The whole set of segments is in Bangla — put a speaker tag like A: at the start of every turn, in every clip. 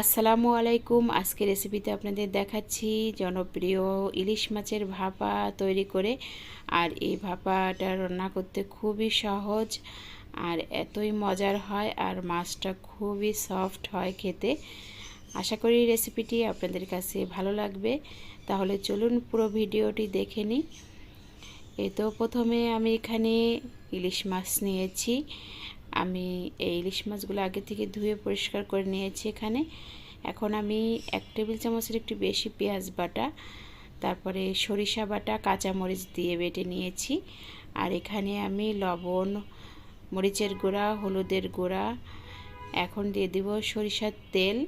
A: আসসালামু আলাইকুম। আজকে রেসিপিতে আপনাদের দেখাচ্ছি জনপ্রিয় ইলিশ মাছের ভাপা তৈরি করে। আর এই ভাপাটা রান্না করতে খুবই সহজ আর এতই মজার হয় আর মাছটা খুবই সফট হয় খেতে। আশা করি রেসিপিটি আপনাদের কাছে ভালো লাগবে। তাহলে চলুন পুরো ভিডিওটি দেখে নিই। এই তো প্রথমে আমি এখানে ইলিশ মাছ নিয়েছি। আমি এই ইলিশ মাছগুলো আগে থেকে ধুয়ে পরিষ্কার করে নিয়েছি এখানে। এখন আমি এক টেবিল চামচের একটু বেশি পেঁয়াজ বাটা, তারপরে সরিষা বাটা, কাঁচামরিচ দিয়ে বেটে নিয়েছি। আর এখানে আমি লবণ, মরিচের গুঁড়া, হলুদের গুঁড়া, এখন দিয়ে দিব সরিষার তেল।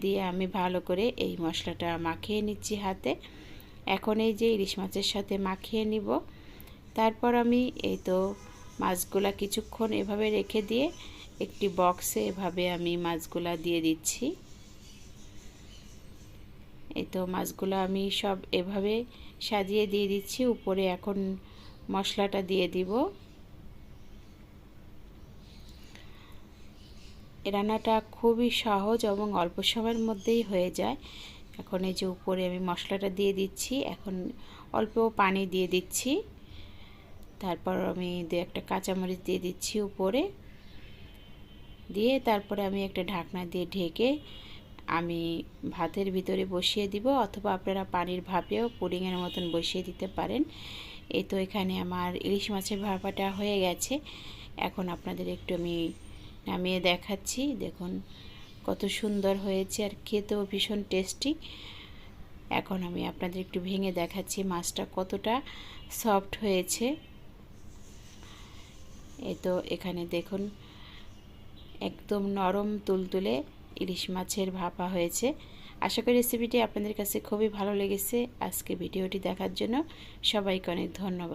A: দিয়ে আমি ভালো করে এই মশলাটা মাখিয়ে নিচ্ছি হাতে। এখন এই যে ইলিশ মাছের সাথে মাখিয়ে নিব। তারপর আমি এই তো মাছগুলা কিছুক্ষণ এভাবে রেখে দিয়ে একটি বক্সে এভাবে আমি মাছগুলা দিয়ে দিচ্ছি। এই তো মাছগুলো আমি সব এভাবে সাজিয়ে দিয়ে দিচ্ছি। উপরে এখন মশলাটা দিয়ে দিব। রান্নাটা খুবই সহজ এবং অল্প সময়ের মধ্যেই হয়ে যায়। এখন এই যে উপরে আমি মশলাটা দিয়ে দিচ্ছি, এখন অল্প পানি দিয়ে দিচ্ছি। তারপর আমি দু একটা কাঁচামরিচ দিয়ে দিচ্ছি উপরে। দিয়ে তারপরে আমি একটা ঢাকনা দিয়ে ঢেকে আমি ভাতের ভিতরে বসিয়ে দিব অথবা আপনারা পানির ভাপেও পুডিংয়ের মতন বসিয়ে দিতে পারেন। এই তো এখানে আমার ইলিশ মাছের ভাপাটা হয়ে গেছে। এখন আপনাদের একটু আমি নামিয়ে দেখাচ্ছি। দেখুন কত সুন্দর হয়েছে আর খেতেও ভীষণ টেস্টি। এখন আমি আপনাদের একটু ভেঙে দেখাচ্ছি মাছটা কতটা সফট হয়েছে। এই তো এখানে দেখুন, একদম নরম তুলতুলে ইলিশ মাছের ভাপা হয়েছে। আশা করি রেসিপিটি আপনাদের কাছে খুবই ভালো লেগেছে। আজকে ভিডিওটি দেখার জন্য সবাইকে অনেক ধন্যবাদ।